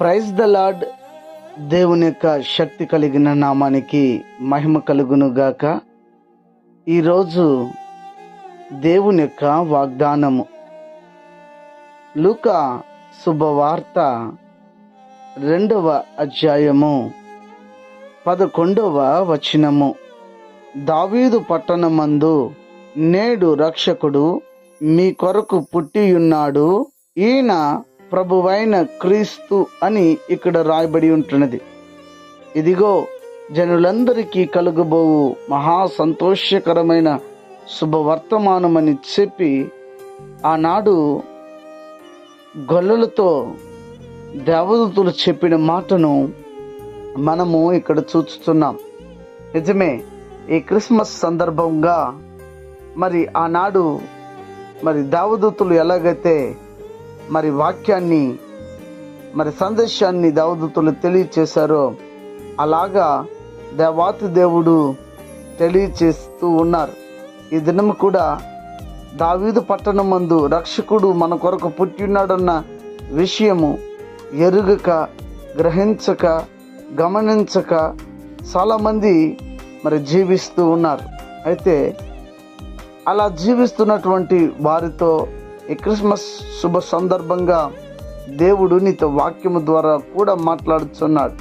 Praise the lord దేవుని యొక్క శక్తి కలిగిన నామానికి మహిమ కలుగును గాక ఈరోజు దేవుని యొక్క వాగ్దానము. లూకా శుభవార్త రెండవ అధ్యాయము పదకొండవ వచనము. దావీదు పట్టణమందు నేడు రక్షకుడు మీ కొరకు పుట్టియున్నాడు. ఈయన ప్రభువైన క్రీస్తు అని ఇక్కడ రాయబడి ఉంటున్నది. ఇదిగో జనులందరికీ కలుగబోవు మహా సంతోషకరమైన శుభవర్తమానమని చెప్పి ఆనాడు గొల్లలతో దేవదూతులు చెప్పిన మాటను మనము ఇక్కడ చూస్తున్నాం. నిజమే ఈ క్రిస్మస్ సందర్భంగా మరి ఆనాడు మరి దేవదూతులు ఎలాగైతే మరి వాక్యాన్ని మరి సందేశాన్ని దేవదూతులు తెలియచేశారో అలాగా దేవాతి దేవుడు తెలియచేస్తూ ఉన్నారు. ఈ దినం కూడా దావీదు పట్టణం మందు రక్షకుడు మన కొరకు పుట్టినాడన్న విషయము ఎరుగక గ్రహించక గమనించక చాలామంది మరి జీవిస్తూ ఉన్నారు. అయితే అలా జీవిస్తున్నటువంటి వారితో ఈ క్రిస్మస్ శుభ సందర్భంగా దేవుడు నీతో వాక్యము ద్వారా కూడా మాట్లాడుతున్నాడు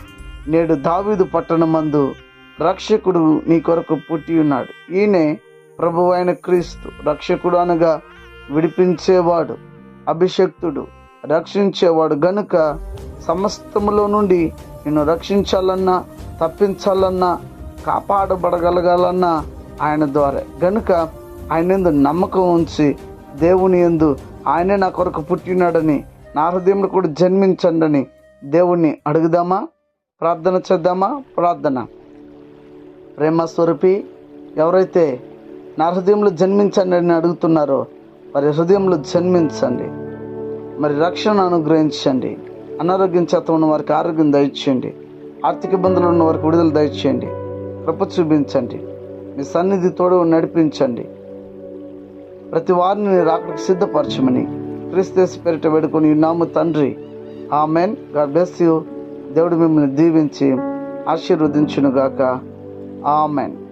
నేడు దావీదు పట్టణమందు రక్షకుడు నీ కొరకు పుట్టి ఉన్నాడు. ఈయనే ప్రభు అయిన క్రీస్తు. రక్షకుడు అనగా విడిపించేవాడు అభిషక్తుడు రక్షించేవాడు. గనుక సమస్తములో నుండి నిన్ను రక్షించాలన్నా తప్పించాలన్నా కాపాడబడగలగాలన్నా ఆయన ద్వారా. గనుక ఆయన ఎందు నమ్మకం ఉంచి దేవుని ఎందు ఆయనే నా కొరకు పుట్టినాడని నా హృదయంలో కూడా జన్మించండని దేవుణ్ణి అడుగుదామా? ప్రార్థన చేద్దామా? ప్రార్థన. ప్రేమ స్వరూపి ఎవరైతే నా హృదయంలో జన్మించండి అని అడుగుతున్నారో మరి హృదయంలో జన్మించండి. మరి రక్షణ అనుగ్రహించండి. అనారోగ్యం చేత ఉన్న వారికి ఆరోగ్యం దయచేయండి. ఆర్థిక ఇబ్బందులు ఉన్న వారికి విడుదల దయచేయండి. కృప చూపించండి. మీ సన్నిధి తోడు నడిపించండి. ప్రతి వారిని రాకడికి సిద్ధపరచమని క్రీస్తు పేరిట వేడుకొని ఉన్నాము తండ్రి. ఆ మెన్ గాడ్ బ్లెస్ యూ. దేవుడు మిమ్మల్ని దీవించి ఆశీర్వదించునుగాక. ఆమెన్.